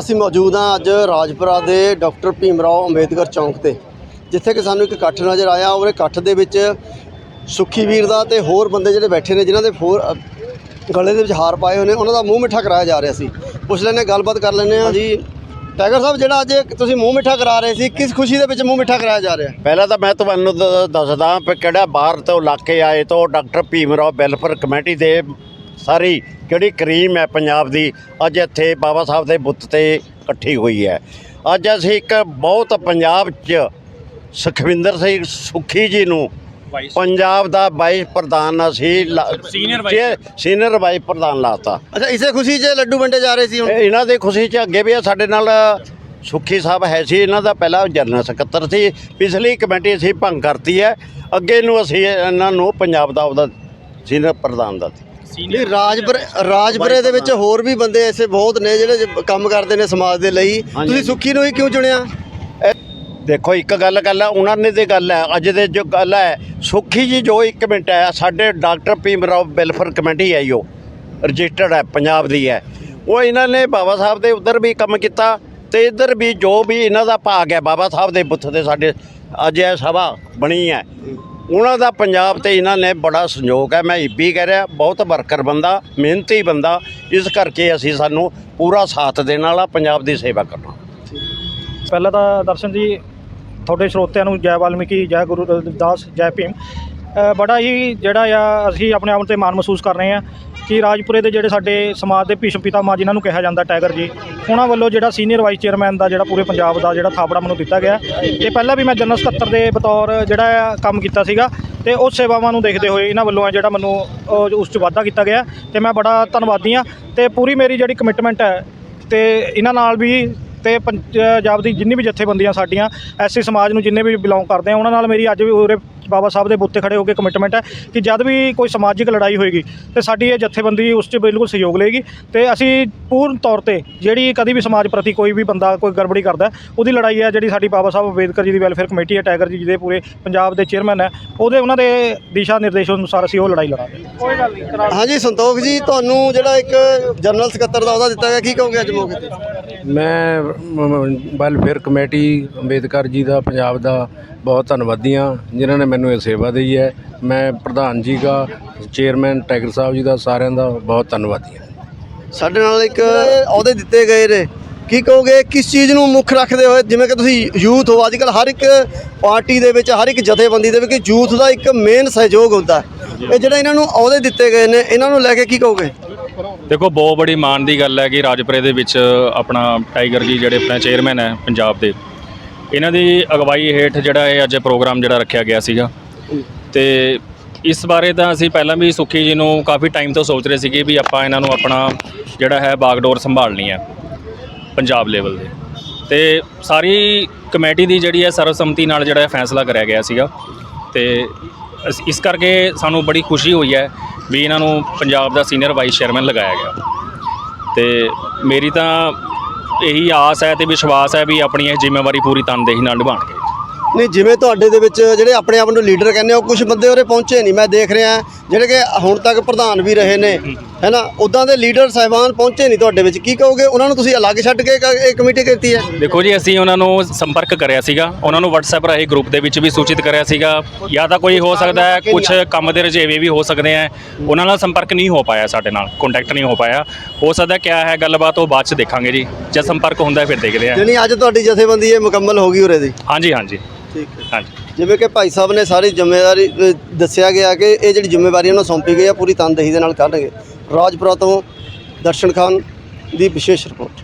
ਅਸੀਂ ਮੌਜੂਦ ਹਾਂ ਅੱਜ ਰਾਜਪੁਰਾ ਦੇ ਡਾਕਟਰ ਭੀਮ ਰਾਓ ਅੰਬੇਦਕਰ ਚੌਂਕ ਤੇ ਜਿੱਥੇ ਕਿ ਸਾਨੂੰ ਇੱਕ ਇਕੱਠ ਨਜ਼ਰ ਆਇਆ। ਔਰ ਇਕੱਠ ਦੇ ਵਿੱਚ ਸੁੱਖੀ ਵੀਰ ਦਾ ਤੇ ਹੋਰ ਬੰਦੇ ਜਿਹੜੇ ਬੈਠੇ ਨੇ ਜਿਨ੍ਹਾਂ ਦੇ ਫੋਰ ਗਲੇ ਦੇ ਵਿੱਚ ਹਾਰ ਪਾਏ ਹੋਏ ਨੇ ਉਹਨਾਂ ਦਾ ਮੂੰਹ ਮਿੱਠਾ ਕਰਾਇਆ ਜਾ ਰਿਹਾ ਸੀ। ਪੁੱਛ ਹਾਂ ਗੱਲਬਾਤ ਕਰ ਲੈਂਦੇ ਹਾਂ। ਜੀ ਟਾਈਗਰ ਸਾਹਿਬ ਜਿਹੜਾ ਅੱਜ ਤੁਸੀਂ ਮੂੰਹ ਮਿੱਠਾ ਕਰਾ ਰਹੇ ਸੀ ਕਿਸ ਖੁਸ਼ੀ ਦੇ ਵਿੱਚ ਮੂੰਹ ਮਿੱਠਾ ਕਰਾਇਆ ਜਾ ਰਿਹਾ? ਪਹਿਲਾਂ ਤਾਂ ਮੈਂ ਤੁਹਾਨੂੰ ਦੱਸਦਾ ਵੀ ਕਿਹੜਾ ਬਾਹਰ ਤੋਂ ਇਲਾਕੇ ਆਏ ਤੋਂ doctor Bhim Rao welfare committee ਦੇ ਸਾਰੀ ਜਿਹੜੀ ਕਰੀਮ ਹੈ ਪੰਜਾਬ ਦੀ ਅੱਜ ਇੱਥੇ ਬਾਬਾ ਸਾਹਿਬ ਦੇ ਬੁੱਤ ਤੇ ਇਕੱਠੀ ਹੋਈ ਹੈ। ਅੱਜ ਅਸੀਂ ਇੱਕ ਬਹੁਤ ਪੰਜਾਬ 'ਚ ਸੁਖਵਿੰਦਰ ਸਿੰਘ ਸੁਖੀ ਜੀ ਨੂੰ ਪੰਜਾਬ ਦਾ ਵਾਈਸ ਪ੍ਰਧਾਨ ਅਸੀਂ ਸੀਨੀਅਰ ਵਾਈਸ ਸੀਨੀਅਰ ਵਾਈਸ ਪ੍ਰਧਾਨ ਲਾਤਾ। ਅੱਛਾ ਇਸੇ ਖੁਸ਼ੀ 'ਚ ਲੱਡੂ ਵੰਡੇ ਜਾ ਰਹੇ ਸੀ ਇਹਨਾਂ ਦੀ ਖੁਸ਼ੀ 'ਚ ਅੱਗੇ ਵੀ ਆ ਸਾਡੇ ਨਾਲ ਸੁਖੀ ਸਾਹਿਬ ਹੈ ਸੀ ਇਹਨਾਂ ਦਾ ਪਹਿਲਾ ਜਨਰਲ ਸਕੱਤਰ ਸੀ। ਪਿਛਲੀ ਕਮੇਟੀ ਅਸੀਂ ਭੰਗ ਕਰਤੀ ਹੈ। ਅੱਗੇ ਨੂੰ ਅਸੀਂ ਇਹਨਾਂ ਨੂੰ ਪੰਜਾਬ ਦਾ ਉਹਦਾ ਸੀਨੀਅਰ ਪ੍ਰਧਾਨ ਦਾ ਨਹੀਂ ਰਾਜਪੁਰ ਰਾਜਪੁਰੇ ਦੇ ਵਿੱਚ ਹੋਰ ਵੀ ਬੰਦੇ ਐਸੇ ਬਹੁਤ ਨੇ ਜਿਹੜੇ ਕੰਮ ਕਰਦੇ ਨੇ ਸਮਾਜ ਦੇ ਲਈ। ਤੁਸੀਂ ਸੁੱਖੀ ਨੂੰ ਹੀ ਕਿਉਂ ਚੁਣਿਆ? ਦੇਖੋ ਇੱਕ ਗੱਲ ਗੱਲ ਹੈ ਉਹਨਾਂ ਨੇ ਦੀ ਗੱਲ ਹੈ ਅੱਜ ਦੇ ਜੋ ਗੱਲ ਹੈ ਸੁਖੀ ਜੀ ਜੋ ਇੱਕ ਮਿੰਟ ਹੈ ਸਾਡੇ doctor Bhim Rao welfare committee ਹੈ ਜੋ ਰਜਿਸਟਰਡ ਹੈ ਪੰਜਾਬ ਦੀ ਹੈ ਉਹ ਇਹਨਾਂ ਨੇ ਬਾਬਾ ਸਾਹਿਬ ਦੇ ਉਧਰ ਵੀ ਕੰਮ ਕੀਤਾ ਤੇ ਇੱਧਰ ਵੀ ਜੋ ਵੀ ਇਹਨਾਂ ਦਾ ਭਾਗ ਹੈ ਬਾਬਾ ਸਾਹਿਬ ਦੇ ਬੁੱਤ ਦੇ ਸਾਡੇ ਅੱਜ ਇਹ ਸਭਾ ਬਣੀ ਹੈ ਉਹਨਾਂ ਦਾ ਪੰਜਾਬ ਤੇ ਇਹਨਾਂ ਨੇ ਬੜਾ ਸੰਯੋਗ ਹੈ। ਮੈਂ ਇੱਬੀ ਕਹਿ ਰਿਹਾ, ਬਹੁਤ ਵਰਕਰ ਬੰਦਾ, ਮਿਹਨਤੀ ਬੰਦਾ। ਇਸ ਕਰਕੇ ਅਸੀਂ ਸਾਨੂੰ ਪੂਰਾ ਸਾਥ ਦੇਣ ਵਾਲਾ ਪੰਜਾਬ ਦੀ ਸੇਵਾ ਕਰਨਾ ਪਹਿਲਾਂ ਤਾਂ ਦਰਸ਼ਨ ਜੀ, ਤੁਹਾਡੇ ਸਰੋਤਿਆਂ ਨੂੰ ਜੈ ਵਾਲਮੀਕੀ, ਜੈ ਗੁਰੂ ਰਵਿਦਾਸ ਜੈ ਭੀਮ। ਬੜਾ ਹੀ ਜਿਹੜਾ ਆ, ਅਸੀਂ ਆਪਣੇ ਆਪ ਤੇ ਮਾਣ ਮਹਿਸੂਸ ਕਰ ਰਹੇ ਹਾਂ। ਕਿ ਰਾਜਪੁਰੇ ਦੇ ਜਿਹੜੇ ਸਾਡੇ ਸਮਾਜ ਦੇ ਭੀਸ਼ਮ ਪਿਤਾਮਾ ਜਿਨ੍ਹਾਂ ਨੂੰ ਕਿਹਾ ਜਾਂਦਾ ਟਾਈਗਰ ਜੀ, ਉਹਨਾਂ ਵੱਲੋਂ ਜਿਹੜਾ ਸੀਨੀਅਰ ਵਾਈਸ ਚੇਅਰਮੈਨ ਦਾ ਜਿਹੜਾ ਪੂਰੇ ਪੰਜਾਬ ਦਾ ਜਿਹੜਾ ਥਾਪੜਾ ਮੈਨੂੰ ਦਿੱਤਾ ਗਿਆ। ਤੇ ਪਹਿਲਾਂ ਵੀ ਮੈਂ ਜਨਰਲ ਸਕੱਤਰ ਦੇ ਬਤੌਰ ਜਿਹੜਾ ਆ ਕੰਮ ਕੀਤਾ ਸੀਗਾ ਤੇ ਉਸ ਸੇਵਾਵਾਂ ਨੂੰ ਦੇਖਦੇ ਹੋਏ ਇਹਨਾਂ ਵੱਲੋਂ ਆ ਜਿਹੜਾ ਮੈਨੂੰ ਉਸ 'ਚ ਵਾਧਾ ਕੀਤਾ ਗਿਆ ਤੇ ਮੈਂ ਬੜਾ ਧੰਨਵਾਦੀ ਹਾਂ ਤੇ ਪੂਰੀ ਮੇਰੀ ਜਿਹੜੀ ਕਮਿਟਮੈਂਟ ਹੈ ਤੇ ਇਹਨਾਂ ਨਾਲ ਵੀ ਤੇ ਪੰਜਾਬ ਦੀ ਜਿੰਨੀ ਵੀ ਜਥੇਬੰਦੀਆਂ ਸਾਡੀਆਂ ਐਸੀ ਸਮਾਜ ਨੂੰ ਜਿੰਨੇ ਵੀ ਬਿਲੋਂਗ ਕਰਦੇ ਆ, ਉਹਨਾਂ ਨਾਲ ਮੇਰੀ ਅੱਜ ਵੀ ਉਰੇ ਬਾਬਾ ਸਾਹਿਬ ਦੇ ਬੁੱਤ ਖੜੇ ਹੋ ਕੇ ਕਮਿਟਮੈਂਟ ਹੈ ਕਿ ਜਦ ਵੀ ਕੋਈ ਸਮਾਜਿਕ ਲੜਾਈ ਹੋਏਗੀ ਤੇ ਸਾਡੀ ਇਹ ਜਥੇਬੰਦੀ ਉਸ 'ਚ ਬਿਲਕੁਲ ਸਹਿਯੋਗ ਲਏਗੀ ਤੇ ਅਸੀਂ ਪੂਰਨ ਤੌਰ ਤੇ ਜਿਹੜੀ ਕਦੀ ਵੀ ਸਮਾਜ ਪ੍ਰਤੀ ਕੋਈ ਵੀ ਬੰਦਾ ਕੋਈ ਗੜਬੜੀ ਕਰਦਾ ਉਹਦੀ ਲੜਾਈ ਹੈ ਜਿਹੜੀ ਸਾਡੀ ਬਾਬਾ ਸਾਹਿਬ ਅੰਬੇਦਕਰ ਜੀ ਦੀ ਵੈਲਫੇਅਰ ਕਮੇਟੀ ਹੈ ਟਾਈਗਰ ਜੀ ਜਿਹਦੇ ਪੂਰੇ ਪੰਜਾਬ ਦੇ ਚੇਅਰਮੈਨ ਹੈ ਉਹਦੇ ਉਹਨਾਂ ਦੇ ਦਿਸ਼ਾ ਨਿਰਦੇਸ਼ ਅਨੁਸਾਰ ਅਸੀਂ ਉਹ ਲੜਾਈ ਲੜਾਂਗੇ। ਕੋਈ ਗੱਲ ਨਹੀਂ ਹਾਂਜੀ ਸੰਤੋਖ ਜੀ ਤੁਹਾਨੂੰ ਜਿਹੜਾ ਇੱਕ ਜਨਰਲ ਸਕੱਤਰ ਦਾ ਅਹੁਦਾ ਦਿੱਤਾ ਗਿਆ ਕੀ ਕਹੋਗੇ ਅੱਜ ਮੌਕੇ ਤੇ? ਮੈਂ ਵੈਲਫੇਅਰ ਕਮੇਟੀ ਅੰਬੇਦਕਰ ਜੀ ਦਾ ਪੰਜਾਬ ਦਾ ਬਹੁਤ ਧੰਨਵਾਦੀ ਹਾਂ ਜਿਨ੍ਹਾਂ ਨੇ ਮੈਨੂੰ ਇਹ ਸੇਵਾ ਦਿੱਤੀ ਹੈ। ਮੈਂ ਪ੍ਰਧਾਨ ਜੀ ਦਾ ਚੇਅਰਮੈਨ ਟਾਈਗਰ ਸਾਹਿਬ ਜੀ ਦਾ ਸਾਰਿਆਂ ਦਾ ਬਹੁਤ ਧੰਨਵਾਦੀ ਹਾਂ। ਸਾਡੇ ਨਾਲ ਇੱਕ ਅਹੁਦੇ ਦਿੱਤੇ ਗਏ ਨੇ। ਕੀ ਕਹੋਗੇ ਕਿਸ ਚੀਜ਼ ਨੂੰ ਮੁੱਖ ਰੱਖਦੇ ਹੋਏ ਜਿਵੇਂ ਕਿ ਤੁਸੀਂ ਯੂਥ ਹੋ ਅੱਜਕੱਲ ਹਰ ਇੱਕ ਪਾਰਟੀ ਦੇ ਵਿੱਚ ਹਰ ਇੱਕ ਜਥੇਬੰਦੀ ਦੇ ਵਿੱਚ ਯੂਥ ਦਾ ਇੱਕ ਮੇਨ ਸਹਿਯੋਗ ਹੁੰਦਾ ਹੈ। ਇਹ ਜਿਹੜਾ ਇਹਨਾਂ ਨੂੰ ਅਹੁਦੇ ਦਿੱਤੇ ਗਏ ਨੇ ਇਹਨਾਂ ਨੂੰ ਲੈ ਕੇ ਕੀ ਕਹੋਗੇ? ਦੇਖੋ ਬਹੁਤ ਬੜੀ ਮਾਣ ਦੀ ਗੱਲ ਹੈ ਕਿ ਰਾਜਪੁਰੇ ਦੇ ਵਿੱਚ ਆਪਣਾ ਟਾਈਗਰ ਜੀ ਜਿਹੜੇ ਆਪਣੇ ਚੇਅਰਮੈਨ ਹੈ ਪੰਜਾਬ ਦੇ ਇਹਨਾਂ ਦੀ ਅਗਵਾਈ ਹੇਠ ਜਿਹੜਾ ਇਹ ਅੱਜ ਪ੍ਰੋਗਰਾਮ ਜਿਹੜਾ ਰੱਖਿਆ ਗਿਆ ਸੀਗਾ। ਤੇ ਇਸ ਬਾਰੇ ਤਾਂ ਅਸੀਂ ਪਹਿਲਾਂ ਵੀ ਸੁੱਖੀ ਜੀ ਨੂੰ ਕਾਫੀ ਟਾਈਮ ਤੋਂ ਸੋਚ ਰਹੇ ਸੀਗੇ ਵੀ ਆਪਾਂ ਇਹਨਾਂ ਨੂੰ ਆਪਣਾ ਜਿਹੜਾ ਹੈ ਬਾਗਡੋਰ ਸੰਭਾਲਣੀ ਹੈ ਪੰਜਾਬ ਲੈਵਲ ਦੇ ਤੇ ਸਾਰੀ ਕਮੇਟੀ ਦੀ ਜਿਹੜੀ ਹੈ ਸਰਵਸੰਮਤੀ ਨਾਲ ਜਿਹੜਾ ਫੈਸਲਾ ਕਰਿਆ ਗਿਆ ਸੀਗਾ। ਤੇ ਅਸ- ਇਸ ਕਰਕੇ ਸਾਨੂੰ ਬੜੀ ਖੁਸ਼ੀ ਹੋਈ ਹੈ ਵੀ ਇਹਨਾਂ ਨੂੰ ਪੰਜਾਬ ਦਾ ਸੀਨੀਅਰ ਵਾਈਸ ਚੇਅਰਮੈਨ ਲਗਾਇਆ ਗਿਆ। ਤੇ ਮੇਰੀ ਤਾਂ ਇਹੀ ਆਸ ਹੈ ਤੇ ਵਿਸ਼ਵਾਸ ਹੈ ਵੀ ਆਪਣੀ ਇਹ ਜ਼ਿੰਮੇਵਾਰੀ ਪੂਰੀ ਤਨਦੇਹੀ ਨਾਲ ਨਿਭਾਉਣਗੇ। ਨਹੀਂ ਜਿਵੇਂ ਤੁਹਾਡੇ ਦੇ ਵਿੱਚ ਜਿਹੜੇ ਆਪਣੇ ਆਪ ਨੂੰ ਲੀਡਰ ਕਹਿੰਦੇ ਹੋ ਕੁਝ ਬੰਦੇ ਉਰੇ ਪਹੁੰਚੇ ਨਹੀਂ। ਮੈਂ ਦੇਖ ਰਿਹਾ ਜਿਹੜੇ ਕਿ ਹੁਣ ਤੱਕ ਪ੍ਰਧਾਨ ਵੀ ਰਹੇ ਨੇ ਹੈਨਾ ਉਦਾਂ ਦੇ ਲੀਡਰ ਸਾਹਿਬਾਨ ਪਹੁੰਚੇ ਨਹੀਂ ਤੁਹਾਡੇ ਵਿੱਚ। ਕੀ ਕਹੋਗੇ? ਉਹਨਾਂ ਨੂੰ ਤੁਸੀਂ ਅਲੱਗ ਛੱਡ ਕੇ ਕ- ਇਹ ਕਮੇਟੀ ਕੀਤੀ ਹੈ? ਦੇਖੋ ਜੀ ਅਸੀਂ ਉਹਨਾਂ ਨੂੰ ਸੰਪਰਕ ਕਰਿਆ ਸੀਗਾ। ਉਹਨਾਂ ਨੂੰ WhatsApp ਰਾਹੀਂ ਗਰੁੱਪ ਦੇ ਵਿੱਚ ਵੀ ਸੂਚਿਤ ਕਰਿਆ ਸੀਗਾ। ਜਾਂ ਤਾਂ ਕੋਈ ਹੋ ਸਕਦਾ ਹੈ ਕੁਝ ਕੰਮ ਦੇ ਰਜੇਵੇਂ ਵੀ ਹੋ ਸਕਦੇ ਆ ਉਹਨਾਂ ਨਾਲ ਸੰਪਰਕ ਨਹੀਂ ਹੋ ਪਾਇਆ ਸਾਡੇ ਨਾਲ ਕੰਟੈਕਟ ਨਹੀਂ ਹੋ ਪਾਇਆ। ਹੋ ਸਕਦਾ ਕਿਆ ਹੈ ਗੱਲਬਾਤ ਉਹ ਬਾਅਦ ਚ ਦੇਖਾਂਗੇ ਜੀ। ਜਦ ਸੰਪਰਕ ਹੁੰਦਾ ਹੈ ਫਿਰ ਦੇਖਦੇ ਆ ਜਿਹੜੀ ਅੱਜ ਤੁਹਾਡੀ ਜਥੇਬੰਦੀ ਇਹ ਮੁਕੰਮਲ ਹੋ ਗਈ ਉਰੇ ਦੀ? ਹਾਂਜੀ ਹਾਂਜੀ। ਠੀਕ ਹੈ। ਹਾਂਜੀ। ਜਿਵੇਂ ਕਿ ਭਾਈ ਸਾਹਿਬ ਨੇ ਸਾਰੀ ਜ਼ਿੰਮੇਵਾਰੀ ਅ, ਦੱਸਿਆ ਗਿਆ ਕਿ ਇਹ ਜਿਹੜੀ ਜ਼ਿੰਮੇਵਾਰੀ ਉਹਨਾਂ ਨੂੰ ਸੌਂਪੀ ਗਈ ਹੈ ਪੂਰੀ ਤਨਦੇਹੀ ਦੇ ਨਾਲ ਕਰਨਗੇ ਰਾਜਪੁਰਾ ਤੋਂ ਦਰਸ਼ਨ ਖਾਨ ਦੀ ਵਿਸ਼ੇਸ਼ ਰਿਪੋਰਟ।